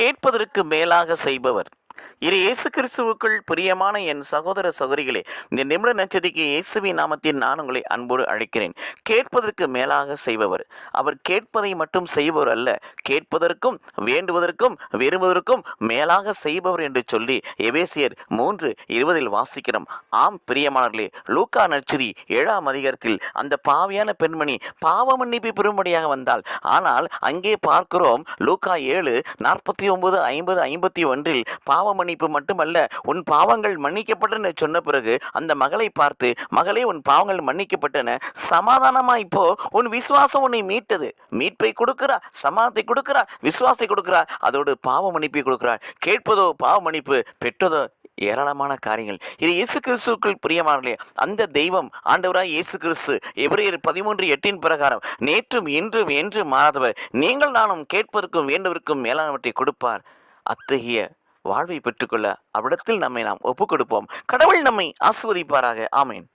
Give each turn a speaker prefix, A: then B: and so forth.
A: கேட்பதற்கு மேலாக செய்பவர். இரு இயேசு கிறிஸ்துவுக்குள் பிரியமான என் சகோதர சகோதரிகளே இந்த நிமிட நச்சதிக்கு இயேசுவின் நாமத்தில் நான் உங்களை அன்போடு அழைக்கிறேன். கேட்பதற்கு மேலாக செய்பவர். அவர் கேட்பதை மட்டும் செய்பவர் அல்ல. கேட்பதற்கும் வேண்டுவதற்கும் விரும்புவதற்கும் மேலாக செய்பவர் என்று சொல்லி எபேசியர் மூன்று இருபதில் வாசிக்கிறோம். ஆம் பிரியமானர்களே லூக்கா நட்சரி ஏழாம் அதிகாரத்தில் அந்த பாவியான பெண்மணி பாவ மன்னிப்பு பெறும்படியாக வந்தாள். ஆனால் அங்கே பார்க்கிறோம் லூக்கா ஏழு நாற்பத்தி ஒன்பது ஐம்பது ஐம்பத்தி ஒன்றில் பாவ மன்னிப்பு மட்டுமல்ல உன் பாவங்கள் மன்னிக்கப்பட்டன சொன்ன பிறகு அந்த மகளை பார்த்து மகளே உன் பாவங்கள் மன்னிக்கப்பட்டன. சமாதானமா இப்போ உன் விசுவாசம் உன்னை மீட்டது. மீட்பை கொடுக்கிறா. சமாதத்தை கொடுக்கிறா. விசுவாசத்தை கொடுக்கிறா. அதோடு பாவ மன்னிப்பை கொடுக்கிறார் கேட்பதோ பாவ மன்னிப்பு பெற்றதோ ஏராளமான காரியங்கள். இது இயேசு கிறிஸ்துக்குள் பிரியமானே அந்த தெய்வம் ஆண்டவராய் இயேசு கிறிஸ்து எபிரேயர் பதிமூன்று எட்டின் பிரகாரம் நேற்றும் இன்றும் என்று மாறாதவர். நீங்கள் நானும் கேட்பதற்கும் வேண்டுவதற்கும் மேலானவற்றை கொடுப்பார். அத்தகைய வாழ்வை பெற்றுக்கொள்ள அவ்விடத்தில் நம்மை நாம் ஒப்புக் கொடுப்போம் கடவுள் நம்மை ஆஸ்வதிப்பாராக ஆமேன்.